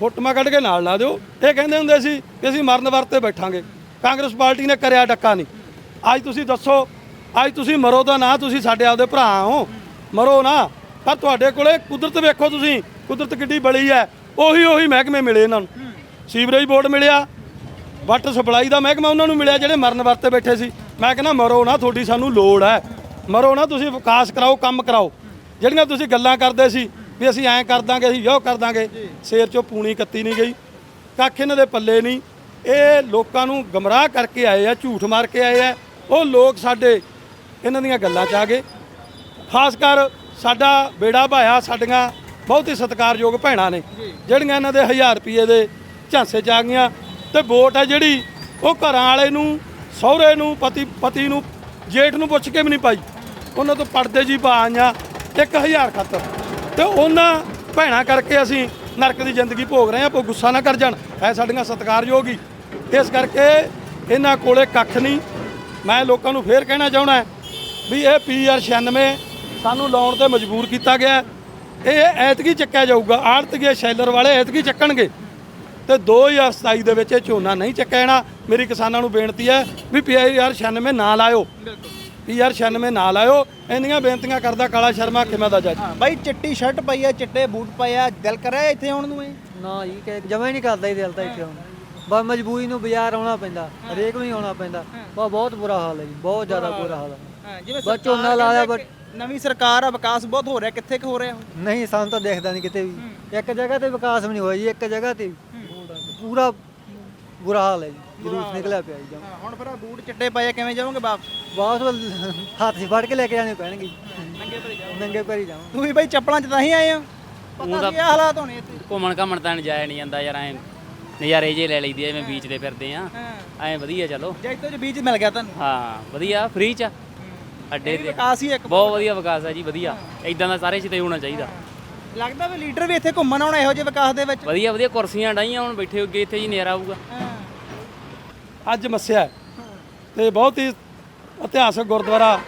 ਫੁੱਟਮਾ ਕੱਢ ਕੇ ਨਾਲ ਲਾ ਦਿਓ। ਇਹ ਕਹਿੰਦੇ ਹੁੰਦੇ ਸੀ ਕਿ ਅਸੀਂ ਮਰਨ ਵਰਤੇ ਬੈਠਾਂਗੇ। ਕਾਂਗਰਸ ਪਾਰਟੀ ਨੇ ਕਰਿਆ ਡੱਕਾ ਨਹੀਂ। ਅੱਜ ਤੁਸੀਂ ਦੱਸੋ ਅੱਜ ਤੁਸੀਂ ਮਰੋ ਤਾਂ ਨਾ, ਤੁਸੀਂ ਸਾਡੇ ਆਪਦੇ ਭਰਾ ਹੋ। ਮਰੋ ਨਾ। ਪਰ ਤੁਹਾਡੇ ਕੋਲੇ ਕੁਦਰਤ ਵੇਖੋ ਤੁਸੀਂ, ਕੁਦਰਤ ਕਿੱਡੀ ਬੜੀ ਹੈ। ਉਹੀ ਉਹੀ ਮਹਿਕਮੇ ਮਿਲੇ ਇਹਨਾਂ ਨੂੰ। ਸੀਵਰੇਜ ਬੋਰਡ ਮਿਲਿਆ, ਵਾਟਰ ਸਪਲਾਈ ਦਾ ਮਹਿਕਮਾ ਉਹਨਾਂ ਨੂੰ ਮਿਲਿਆ, ਜਿਹੜੇ ਮਰਨ ਵਰਤੇ ਬੈਠੇ ਸੀ। ਮੈਂ ਕਹਿੰਦਾ, ਮਰੋ ਨਾ, ਤੁਹਾਡੀ ਸਾਨੂੰ ਲੋੜ ਹੈ। ਮਰੋ ਨਾ, ਤੁਸੀਂ ਵਿਕਾਸ ਕਰਾਓ, ਕੰਮ ਕਰਾਓ। ਜਿਹੜੀਆਂ ਤੁਸੀਂ ਗੱਲਾਂ ਕਰਦੇ ਸੀ ਵੀ ਅਸੀਂ ਐਂ ਕਰ ਦਾਂਗੇ, ਅਸੀਂ ਯੋ ਕਰ ਦਾਂਗੇ, ਸ਼ੇਰ ਚੋਂ ਪੂਣੀ ਕੱਤੀ ਨਹੀਂ ਗਈ। ਕੱਖ ਇਹਨਾਂ ਦੇ ਪੱਲੇ ਨਹੀਂ। ਇਹ ਲੋਕਾਂ ਨੂੰ ਗਮਰਾਹ ਕਰਕੇ ਆਏ ਆ, ਝੂਠ ਮਾਰ ਕੇ ਆਏ ਆ। ਉਹ ਲੋਕ ਸਾਡੇ ਇਹਨਾਂ ਦੀਆਂ ਗੱਲਾਂ 'ਚ ਆ ਗਏ। ਖਾਸ ਕਰ ਸਾਡਾ ਬੇੜਾ ਭਾਇਆ ਸਾਡੀਆਂ ਬਹੁਤ ਹੀ ਸਤਿਕਾਰਯੋਗ ਭੈਣਾਂ ਨੇ ਜਿਹੜੀਆਂ ਇਹਨਾਂ ਦੇ 1000 ਰੁਪਏ ਦੇ ਝਾਂਸੇ 'ਚ ਆ ਗਈਆਂ ਤੇ ਵੋਟ ਹੈ ਜਿਹੜੀ ਉਹ ਘਰਾਂ ਵਾਲੇ ਨੂੰ ਸਹੁਰੇ ਨੂੰ ਪਤੀ ਪਤੀ ਨੂੰ ਜੇਠ ਨੂੰ ਪੁੱਛ ਕੇ ਵੀ ਨਹੀਂ ਪਾਈ। ਉਹਨਾਂ ਤੋਂ ਪਰਦੇ ਜੀ ਪਾ ਆਈਆਂ 1000 ਖਾਤਰ। ਤੇ ਉਹਨਾਂ ਭੈਣਾਂ ਕਰਕੇ ਅਸੀਂ ਨਰਕ ਦੀ ਜ਼ਿੰਦਗੀ ਭੋਗ ਰਹੇ ਹਾਂ ਕੋਈ ਗੁੱਸਾ ਨਾ ਕਰ ਜਾਣ। ਐ ਸਾਡੀਆਂ ਸਤਿਕਾਰਯੋਗ ਹੀ। ਇਸ ਕਰਕੇ ਇਹਨਾਂ ਕੋਲੇ ਕੱਖ ਨਹੀਂ। ਮੈਂ ਲੋਕਾਂ ਨੂੰ ਫੇਰ ਕਹਿਣਾ ਚਾਹਣਾ ਵੀ ਇਹ ਪੀਆਰ 96 ਸਾਨੂੰ ਲਾਉਣ ਤੇ ਮਜਬੂਰ ਕੀਤਾ ਗਿਆ ਹੈ। ਇਹ ਐਤਕੀ ਚੱਕਿਆ ਜਾਊਗਾ। ਆੜਤੀਏ ਸ਼ੈਲਰ ਵਾਲੇ ਐਤਕੀ ਚੱਕਣਗੇ। ਤੇ 2027 ਦੇ ਵਿੱਚ ਇਹ ਝੋਨਾ ਨਹੀਂ ਚੱਕਿਆ ਜਾਣਾ। ਮੇਰੀ ਕਿਸਾਨਾਂ ਨੂੰ ਬੇਨਤੀ ਹੈ ਵੀ ਪੀਆਰ 96 ਨਾ ਲਾਇਓ। ਪੀਆਰ 96 ਨਾ ਲਾਇਓ। ਇੰਨੀਆਂ ਬੇਨਤੀਆਂ ਕਰਦਾ ਕਾਲਾ ਸ਼ਰਮਾ ਕਿਵੇਂ ਦਾ ਜੱਜ। ਹਾਂ ਬਾਈ ਚਿੱਟੀ ਸ਼ਰਟ ਪਾਈ ਆ ਚਿੱਟੇ ਬੂਟ ਪਾਏ ਆ। ਦਿਲ ਕਰਿਆ ਇੱਥੇ ਆਉਣ ਨੂੰ ਨਾ ਜੀ ਕਿ ਜਮਾ ਹੀ ਨਹੀਂ ਕਰਦਾ ਇਹ ਦਿਲ ਤਾਂ ਇੱਥੇ ਹੁਣ ਬਸ ਮਜਬੂਰੀ ਨੂੰ ਬਾਜ਼ਾਰ ਆਉਣਾ ਪੈਂਦਾ ਹਰੇਕ ਨੂੰ ਹੀ ਆਉਣਾ ਪੈਂਦਾ। ਬਹੁਤ ਬੁਰਾ ਹਾਲ ਹੈ ਜੀ ਬਹੁਤ ਜ਼ਿਆਦਾ ਬੁਰਾ ਹਾਲ ਹੈ ਹਾਂ ਜਿਵੇਂ ਬਸ ਝੋਨਾ ਬਟ ਨਵੀਂ ਸਰਕਾਰ ਆ ਵਿਕਾਸ ਬਹੁਤ ਹੋ ਰਿਹਾ ਕਿੱਥੇ ਕੁ ਹੋ ਰਿਹਾ? ਨਹੀਂ ਸਾਨੂੰ ਤਾਂ ਦੇਖਦਾ ਨਹੀਂ ਕਿਤੇ ਵੀ। ਇੱਕ ਜਗ੍ਹਾ ਤੇ ਵਿਕਾਸ ਵੀ ਨਹੀਂ ਹੋਇਆ ਜੀ ਇੱਕ ਜਗ੍ਹਾ ਤੇ ਪੂਰਾ ਬੁਰਾ ਹਾਲ ਹੈ ਜੀ ਜਲੂਸ ਨਿਕਲਿਆ ਪਿਆ ਜੀ ਜਮਾਂ। ਹਾਂ, ਹੁਣ ਫਿਰ ਆਹ ਬੂਟ ਚਿੱਟੇ ਪਾਏ ਆ, ਕਿਵੇਂ ਜਾਓਗੇ ਵਾਪਸ? ਵਾਪਸ ਵੱਲ ਹੱਥ 'ਚ ਫੜ ਕੇ ਲੈ ਕੇ ਜਾਣੇ ਪੈਣਗੇ ਜੀ। ਨੰਗੇ ਪੈਰੀ ਜਾਵਾਂ ਤੂੰ ਵੀ ਬਾਈ ਚੱਪਲਾਂ 'ਚ ਤਾਂ ਹੀ ਆਏ ਆ। ਪਤਾ ਨਹੀਂ ਹਾਲਾਤ ਹੋਣੇ ਇੱਥੇ। ਘੁੰਮਣ ਘਾਮਣ ਤਾਂ ਜਾਇਆ ਨਹੀਂ ਜਾਂਦਾ ਯਾਰ ਐ ਨਜ਼ਾਰੇ ਜੇ ਲੈ ਲਈਦੇ ਐਵੇਂ ਬੀਚ ਦੇ ਫਿਰਦੇ ਆ। ਐ ਵਧੀਆ ਚਲੋ। ਜੈਤੋ 'ਚ ਬੀਜ ਮਿਲ ਗਿਆ ਤੁਹਾਨੂੰ? ਹਾਂ ਵਧੀਆ ਫ੍ਰੀ ਚ। ਅੱਡੇ ਤੇ। ਵਿਕਾਸ ਹੀ ਇੱਕ ਬਹੁਤ ਵਧੀਆ ਵਿਕਾਸ ਹੈ ਜੀ ਵਧੀਆ। ਇਦਾਂ ਦਾ ਸਾਰੇ ਕਿਤੇ ਹੋਣਾ ਚਾਹੀਦਾ। ਲੱਗਦਾ ਵੀ ਲੀਡਰ ਵੀ ਇੱਥੇ ਘੁੰਮਣ ਆਉਣਾ ਇਹੋ ਜਿਹੇ ਵਿਕਾਸ ਦੇ ਵਿੱਚ। ਵਧੀਆ ਵਧੀਆ ਕੁਰਸੀਆਂ ਡਾਈਆਂ ਹੁਣ ਬੈਠੇ ਹੋਗੇ ਇੱਥੇ ਜੀ ਨਜ਼ਾਰਾ ਆਊਗਾ। ਅੱਜ ਮੱਸਿਆ ਹੈ। ਤੇ ਬਹੁਤ ਹੀ ਇਤਿਹਾਸਕ ਗੁਰਦੁਆਰਾ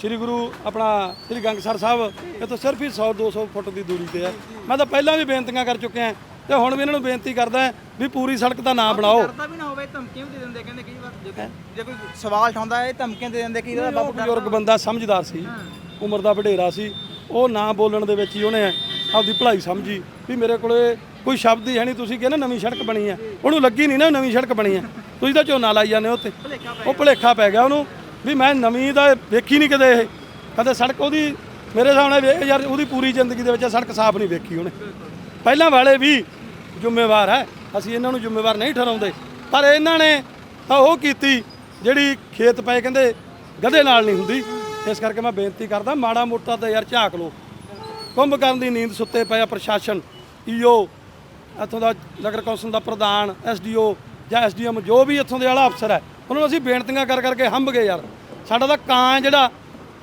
ਸ੍ਰੀ ਗੁਰੂ ਆਪਣਾ ਸ੍ਰੀ ਗੰਗਸਰ ਸਾਹਿਬ। ਇਹ ਤੋਂ ਸਿਰਫ ਹੀ 100 200 ਫੁੱਟ ਦੀ ਦੂਰੀ ਤੇ ਹੈ। ਮੈਂ ਤਾਂ ਪਹਿਲਾਂ ਵੀ ਬੇਨਤੀਆਂ ਕਰ ਚੁੱਕਿਆ ਤੇ ਹੁਣ ਵੀ ਇਹਨਾਂ ਨੂੰ ਬੇਨਤੀ ਕਰਦਾ ਵੀ ਪੂਰੀ ਸੜਕ ਦਾ ਨਾ ਬਣਾਓ। ਕਰਦਾ ਵੀ ਨਾ ਹੋਵੇ ਧਮਕੀਆਂ ਵੀ ਦੇ ਦਿੰਦੇ ਕਹਿੰਦੇ ਕਈ ਵਾਰ ਜੇ ਕੋਈ- ਜੇ ਕੋਈ ਸਵਾਲ ਉਠਾਉਂਦਾ ਹੈ ਧਮਕੀਆਂ ਦੇ ਦਿੰਦੇ ਕਈ ਵਾਰ ਉਹ ਬਜ਼ੁਰਗ ਬੰਦਾ ਸਮਝਦਾਰ ਸੀ ਉਮਰ ਦਾ ਵਡੇਰਾ ਸੀ ਉਹ ਨਾ ਬੋਲਣ ਦੇ ਵਿੱਚ ਹੀ ਉਹਨੇ ਆਪਦੀ ਭਲਾਈ ਸਮਝੀ ਵੀ ਮੇਰੇ ਕੋਲੇ ਕੋਈ ਸ਼ਬਦ ਹੀ ਹੈ ਨਹੀਂ ਤੁਸੀਂ ਕਹਿੰਦੇ ਨਵੀਂ ਸੜਕ ਬਣੀ ਹੈ। ਉਹਨੂੰ ਲੱਗੀ ਨਹੀਂ ਨਾ ਨਵੀਂ ਸੜਕ ਬਣੀ ਹੈ। ਤੁਸੀਂ ਤਾਂ ਝੋਨਾ ਲਾਈ ਜਾਂਦੇ ਹੋ ਉੱਤੇ ਉਹ ਭੁਲੇਖਾ ਪੈ ਗਿਆ ਉਹਨੂੰ ਵੀ ਮੈਂ ਨਵੀਂ ਦਾ ਵੇਖੀ ਨਹੀਂ ਕਦੇ ਇਹ। ਕਦੇ ਸੜਕ ਉਹਦੀ ਮੇਰੇ ਸਾਹਮਣੇ ਵੇਖ ਯਾਰ ਉਹਦੀ ਪੂਰੀ ਜ਼ਿੰਦਗੀ ਦੇ ਵਿੱਚ ਸੜਕ ਸਾਫ਼ ਨਹੀਂ ਵੇਖੀ ਉਹਨੇ। ਪਹਿਲਾਂ ਵਾਲੇ ਵੀ ਜ਼ਿੰਮੇਵਾਰ ਹੈ। ਅਸੀਂ ਇਹਨਾਂ ਨੂੰ ਜ਼ਿੰਮੇਵਾਰ ਨਹੀਂ ਠਹਿਰਾਉਂਦੇ। ਪਰ ਇਹਨਾਂ ਨੇ ਤਾਂ ਉਹ ਕੀਤੀ ਜਿਹੜੀ ਖੇਤ ਪਏ ਕਹਿੰਦੇ ਗਧੇ ਨਾਲ ਨਹੀਂ ਹੁੰਦੀ। ਇਸ ਕਰਕੇ ਮੈਂ ਬੇਨਤੀ ਕਰਦਾ, ਮਾੜਾ ਮੋਟਾ ਤਾਂ ਯਾਰ ਝਾਕ ਲਓ। ਕੁੰਭਕਰਨ ਦੀ ਨੀਂਦ ਸੁੱਤੇ ਪਿਆ ਪ੍ਰਸ਼ਾਸਨ ਈਓ ਇੱਥੋਂ ਦਾ ਨਗਰ ਕੌਂਸਲ ਦਾ ਪ੍ਰਧਾਨ ਐਸਡੀਓ ਜਾਂ ਐਸਡੀਐਮ ਜੋ ਵੀ ਇੱਥੋਂ ਦੇ ਵਾਲਾ ਅਫਸਰ ਹੈ, ਉਹਨਾਂ ਨੂੰ ਅਸੀਂ ਬੇਨਤੀਆਂ ਕਰ ਕਰਕੇ ਹੰਬ ਗਏ ਯਾਰ। ਸਾਡਾ ਤਾਂ ਕਾਂ ਹੈ ਜਿਹੜਾ,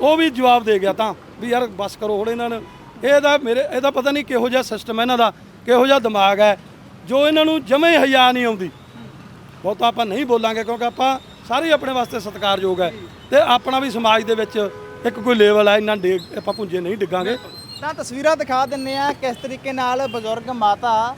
ਉਹ ਵੀ ਜਵਾਬ ਦੇ ਗਿਆ ਤਾਂ, ਵੀ ਯਾਰ ਬਸ ਕਰੋ ਹੁਣ ਇਹਨਾਂ ਨੂੰ। ਇਹਦਾ ਮੇਰੇ ਇਹਦਾ ਪਤਾ ਨਹੀਂ ਕਿਹੋ ਜਿਹਾ ਸਿਸਟਮ ਹੈ ਇਹਨਾਂ ਦਾ। ਕਿਹੋ ਜਿਹਾ ਦਿਮਾਗ ਹੈ, ਜੋ ਇਹਨਾਂ ਨੂੰ ਜਮੇ ਹੀ ਹਯਾ ਨਹੀਂ ਆਉਂਦੀ। ਬਹੁਤਾ ਆਪਾਂ ਨਹੀਂ ਬੋਲਾਂਗੇ ਕਿਉਂਕਿ ਆਪਾਂ ਸਾਰੇ ਆਪਣੇ ਵਾਸਤੇ ਸਤਿਕਾਰਯੋਗ ਹੈ ਤੇ ਆਪਣਾ ਵੀ ਸਮਾਜ ਦੇ ਵਿੱਚ ਇੱਕ ਕੋਈ ਲੈਵਲ ਹੈ, ਇੰਨਾ ਡੇਗ ਆਪਾਂ ਪੁੰਜੇ ਨਹੀਂ ਡਿੱਗਾਂਗੇ। ਤਾਂ ਤਸਵੀਰਾਂ ਦਿਖਾ ਦਿੰਨੇ ਆ ਕਿਸ ਤਰੀਕੇ ਨਾਲ ਬਜ਼ੁਰਗ ਮਾਤਾ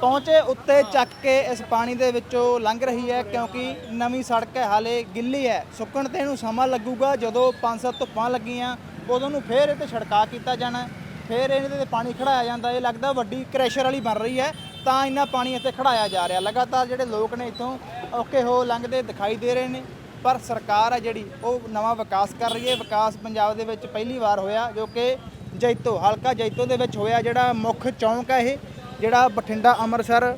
ਪਹੁੰਚੇ ਉੱਤੇ ਚੱਕ ਕੇ ਇਸ ਪਾਣੀ ਦੇ ਵਿੱਚੋਂ ਲੰਘ ਰਹੀ ਹੈ ਕਿਉਂਕਿ ਨਵੀਂ ਸੜਕ ਹੈ, ਹਾਲੇ ਗਿੱਲੀ ਹੈ। ਸੁੱਕਣ ਤੇ ਇਹਨੂੰ ਸਮਾਂ ਲੱਗੂਗਾ ਜਦੋਂ ਪੰਜ ਸੱਤ ਧੁੱਪਾਂ ਲੱਗੀਆਂ, ਉਦੋਂ ਨੂੰ ਫੇਰ ਇਹ ਤੇ ਛੜਕਾ ਕੀਤਾ ਜਾਣਾ। ਫਿਰ ਇਹਦੇ ਤੇ ਪਾਣੀ ਖੜਾਇਆ ਜਾਂਦਾ। ਇਹ ਲੱਗਦਾ ਵੱਡੀ ਕ੍ਰੈਸ਼ਰ ਵਾਲੀ ਬਣ ਰਹੀ ਹੈ, ਤਾਂ ਇੰਨਾ ਪਾਣੀ ਇੱਥੇ ਖੜਾਇਆ ਜਾ ਰਿਹਾ। ਲਗਾਤਾਰ ਜਿਹੜੇ ਲੋਕ ਨੇ ਇੱਥੋਂ ਔਖੇ ਹੋ ਲੰਘਦੇ ਦਿਖਾਈ ਦੇ ਰਹੇ ਨੇ, ਪਰ ਸਰਕਾਰ ਹੈ ਜਿਹੜੀ, ਉਹ ਨਵਾਂ ਵਿਕਾਸ ਕਰ ਰਹੀ ਹੈ। ਵਿਕਾਸ ਪੰਜਾਬ ਦੇ ਵਿੱਚ ਪਹਿਲੀ ਵਾਰ ਹੋਇਆ, ਜੋ ਕਿ ਜੈਤੋ, ਹਲਕਾ ਜੈਤੋ ਦੇ ਵਿੱਚ ਹੋਇਆ, ਜਿਹੜਾ ਮੁੱਖ ਚੌਂਕ ਹੈ ਇਹ, ਜਿਹੜਾ ਬਠਿੰਡਾ ਅੰਮ੍ਰਿਤਸਰ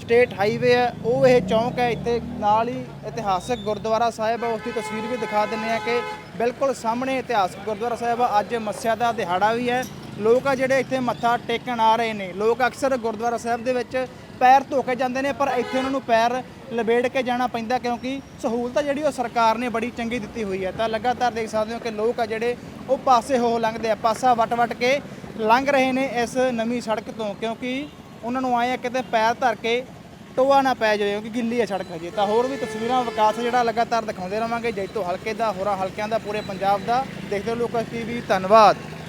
ਸਟੇਟ ਹਾਈਵੇ ਹੈ, ਉਹ ਇਹ ਚੌਂਕ ਹੈ। ਇੱਥੇ ਨਾਲ ਹੀ ਇਤਿਹਾਸਕ ਗੁਰਦੁਆਰਾ ਸਾਹਿਬ ਹੈ ਉਸ ਦੀ ਤਸਵੀਰ ਵੀ ਦਿਖਾ ਦਿੰਨੇ ਆ ਕਿ ਬਿਲਕੁਲ ਸਾਹਮਣੇ ਇਤਿਹਾਸਕ ਗੁਰਦੁਆਰਾ ਸਾਹਿਬ ਅੱਜ ਮੱਸਿਆ ਦਾ ਦਿਹਾੜਾ ਵੀ ਹੈ। ਲੋਕ ਆ ਜਿਹੜੇ ਇੱਥੇ ਮੱਥਾ ਟੇਕਣ ਆ ਰਹੇ ਨੇ। ਲੋਕ ਅਕਸਰ ਗੁਰਦੁਆਰਾ ਸਾਹਿਬ ਦੇ ਵਿੱਚ ਪੈਰ ਧੋ ਕੇ ਜਾਂਦੇ ਨੇ, ਪਰ ਇੱਥੇ ਉਹਨਾਂ ਨੂੰ ਪੈਰ ਲਬੇੜ ਕੇ ਜਾਣਾ ਪੈਂਦਾ ਕਿਉਂਕਿ ਸਹੂਲਤ ਆ ਜਿਹੜੀ ਉਹ ਸਰਕਾਰ ਨੇ ਬੜੀ ਚੰਗੀ ਦਿੱਤੀ ਹੋਈ ਹੈ। ਤਾਂ ਲਗਾਤਾਰ ਦੇਖ ਸਕਦੇ ਹੋ ਕਿ ਲੋਕ ਆ ਜਿਹੜੇ ਉਹ ਪਾਸੇ ਹੋ ਲੰਘਦੇ ਆ, ਪਾਸਾ ਵਟ-ਵਟ ਕੇ ਲੰਘ ਰਹੇ ਨੇ ਇਸ ਨਵੀਂ ਸੜਕ ਤੋਂ, ਕਿਉਂਕਿ ਉਹਨਾਂ ਨੂੰ ਆਏ ਆ ਕਿਤੇ ਪੈਰ ਧਰ ਕੇ ਟੋਆ ਨਾ ਪੈ ਜਾਵੇ, ਕਿਉਂਕਿ ਗਿੱਲੀ ਹੈ ਸੜਕ ਹਜੇ। ਤਾਂ ਹੋਰ ਵੀ ਤਸਵੀਰਾਂ ਵਿਕਾਸ ਜਿਹੜਾ ਲਗਾਤਾਰ ਦਿਖਾਉਂਦੇ ਰਵਾਂਗੇ। ਜੈਤੋ ਹਲਕੇ ਦਾ, ਹੋਰਾਂ ਹਲਕਿਆਂ ਦਾ, ਪੂਰੇ ਪੰਜਾਬ ਦਾ। ਦੇਖਦੇ ਰਹੋ ਲੋਕਸ ਟੀਵੀ, ਧੰਨਵਾਦ।